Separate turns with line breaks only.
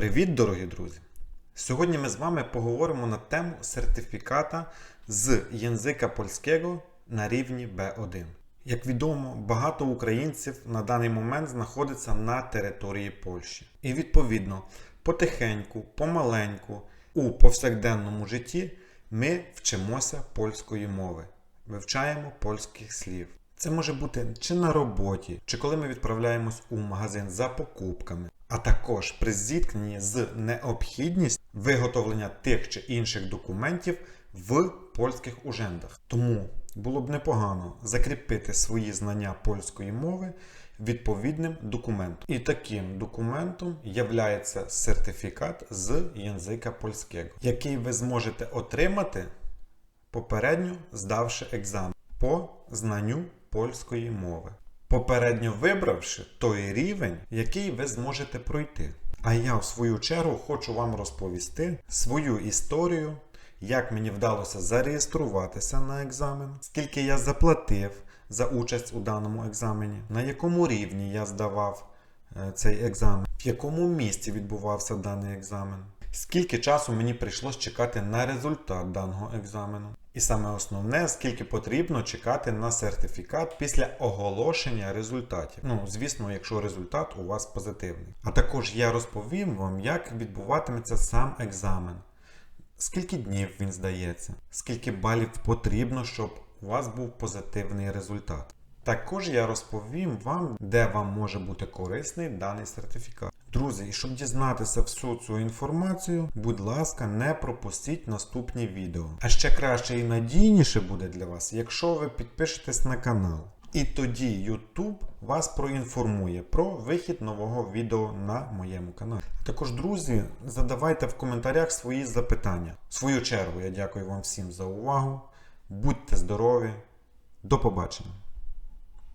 Привіт, дорогі друзі! Сьогодні ми з вами поговоримо на тему сертифіката з єнзика польського на рівні B1. Як відомо, багато українців на даний момент знаходиться на території Польщі. І відповідно, потихеньку, помаленьку, у повсякденному житті ми вчимося польської мови, вивчаємо польських слів. Це може бути чи на роботі, чи коли ми відправляємось у магазин за покупками, а також при зіткненні з необхідністю виготовлення тих чи інших документів в польських ужендах. Тому було б непогано закріпити свої знання польської мови відповідним документом. І таким документом є сертифікат з язика польського, який ви зможете отримати попередньо здавши екзамен по знанню польської мови, попередньо вибравши той рівень, який ви зможете пройти. А я, в свою чергу, хочу вам розповісти свою історію, як мені вдалося зареєструватися на екзамен, скільки я заплатив за участь у даному екзамені, на якому рівні я здавав е, цей екзамен, в якому місці відбувався даний екзамен, скільки часу мені прийшлось чекати на результат даного екзамену. І саме основне, скільки потрібно чекати на сертифікат після оголошення результатів. Ну, звісно, якщо результат у вас позитивний. А також я розповім вам, як відбуватиметься сам екзамен, скільки днів він здається, скільки балів потрібно, щоб у вас був позитивний результат. Також я розповім вам, де вам може бути корисний даний сертифікат. Друзі, і щоб дізнатися всю цю інформацію, будь ласка, не пропустіть наступні відео. А ще краще і надійніше буде для вас, якщо ви підпишетесь на канал. І тоді YouTube вас проінформує про вихід нового відео на моєму каналі. Також, друзі, задавайте в коментарях свої запитання. В свою чергу я дякую вам всім за увагу. Будьте здорові! До побачення!